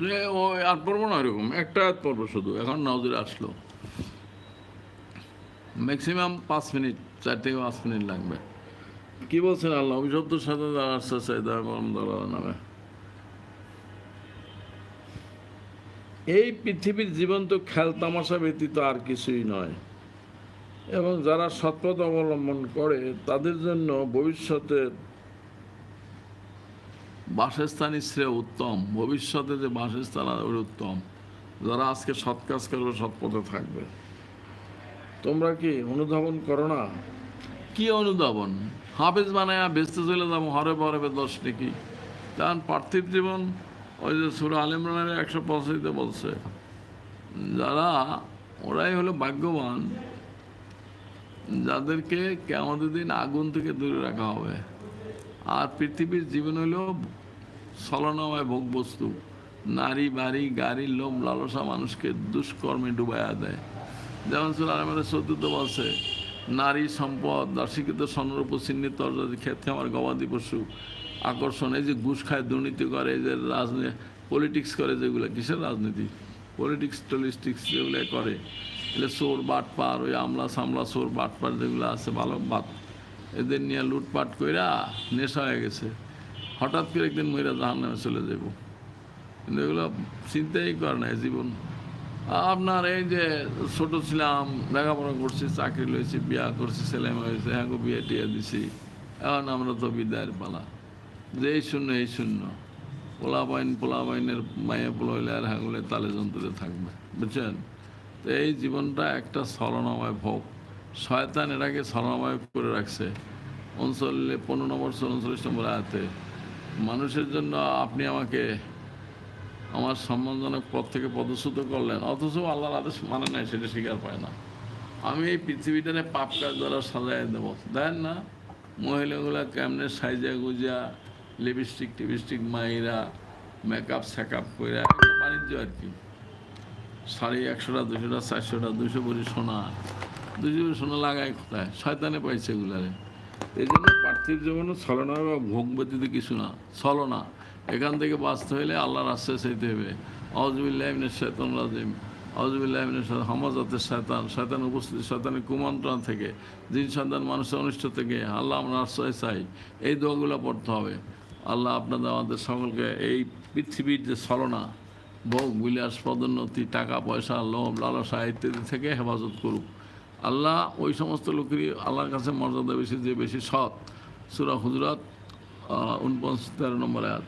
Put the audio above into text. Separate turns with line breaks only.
যে ও আর পড়ব না এরকম, একটা আয়াত পড়ব শুধু। এখন নজরে আসলো। ম্যাক্সিমাম পাঁচ মিনিট, চার থেকে পাঁচ মিনিট লাগবে। কি বলছেন আল্লাহ? অভিশব্দের সাথে সাইদা গরম নামে। এই পৃথিবীর জীবন তো খেল তামাশা ব্যতীত আর কিছুই নয়। এবং যারা সৎপথ অবলম্বন করে, তাদের জন্য ভবিষ্যতে বাসস্থানই শ্রেয় উত্তম। ভবিষ্যতে যে বাসস্থান ওই উত্তম। যারা আজকে সৎ কাজ করবে, সৎ পথে থাকবে। তোমরা কি অনুধাবন করো না? কি অনুধাবন? হাফেজ বানায় বেচতে চলে যাব, হরে বরবে দশ নাকি? কারণ পার্থিব জীবন, ওই যে সুর আলিমরানের একশো পঁচাশিতে বলছে, যারা, ওরাই হলো ভাগ্যবান, যাদেরকে কেমন দিন আগুন থেকে দূরে রাখা হবে। আর পৃথিবীর জীবন হলো ছলনাময় ভোগ বস্তু নারী, বাড়ি, গাড়ি, লোভ, লালসা মানুষকে দুষ্কর্মে ডুবাইয়া দেয়। যেমন সুর আলমের চতুর্থ বলছে নারী সম্পদ দর্শিকিত স্বর্ণরূপ চিহ্নিত ক্ষেত্রে আমার গবাদি পশু আকর্ষণ, এই যে ঘুষ খায়, দুর্নীতি করে, এই যে রাজনীতি পলিটিক্স করে যেগুলো, কিসের রাজনীতি? পলিটিক্স টলিস্টিক্স যেগুলো করে। এগুলো চোর, বাটপার, ওই আমলা সামলা চোর, বাটপার যেগুলো আছে ভালো বাত এদের নিয়ে লুটপাট কইরা নেশা হয়ে গেছে। হঠাৎ করে একদিন মহিলা জাহান নামে চলে যাব কিন্তু এগুলো চিন্তাই করে না জীবন। আপনার এই যে ছোট ছিলাম, লেখাপড়া করছি, চাকরি লইছি, বিয়া করছি, ছেলে হয়েছে হ্যাঁ বিয়ে টিয়ে দিছি। এখন আমরা তো বিদায়ের পালা। যে এই শূন্য এই শূন্য। পোলা বাইন পোলা বাইনের মায়ে পোলা হইলে আর হ্যাঁ তালে যন্ত্রে থাকবে। বুঝছেন? তো এই জীবনটা একটা ছলনাময় ভোগ। শয়তান এটাকে ছলনাময় করে রাখছে। উনচল্লিশ, পনেরো নম্বর উনচল্লিশ নম্বর আয়াতে। মানুষের জন্য আপনি আমাকে আমার সম্মানজনক পথ থেকে পদচ্যুত করলেন, অথচ আল্লাহর আদেশ মানে নাই, সেটা স্বীকার পায় না। আমি এই পৃথিবীটারে পাপ কাজ দ্বারা সাজাই দেব। দেন না, মহিলাগুলা কেমনে সাইজা গুজা, লিপস্টিক টিপস্টিক মাইরা মেকআপ স্যাকআপ করে বাণিজ্য আর কি। সাড়ে একশোটা, দুশোটা, চারশোটা, দুশো ভরি সোনা। ভরি সোনা লাগায় কোথায়? শয়তানে পাইছে এগুলারে। এই জন্য পার্থিব জীবনে ছলনা বা ভোগ ব্যতীত কিছু না ছলনা এখান থেকে বাঁচতে হলে আল্লাহর আশ্রয় চাইতে হবে। আউজবিল্লাহমিনের শৈতন রাজিম। আউজবিল্লাহ আউজবিল্লাহমিনের হমাজাতের শয়তান শয়তান উপস্থিতি শয়তানের কুমন্ত্রণ থেকে, জিন, সন্তান, মানুষের অনিষ্ট থেকে আল্লাহ আমরা আশ্রয় চাই। এই দোয়াগুলো পড়তে হবে। আল্লাহ আপনাদের, আমাদের সকলকে এই পৃথিবীর যে ছলনা, ভোগ, বিলাস, পদোন্নতি, টাকা, পয়সা, লোভ, লালসা, ইত্যাদি থেকে হেফাজত করুক। আল্লাহ ওই সমস্ত লোকেরই আল্লাহর কাছে মর্যাদা বেশি, যে বেশি সৎ। সুরা হুজরাত উনপঞ্চাশ তেরো নম্বর আয়াত।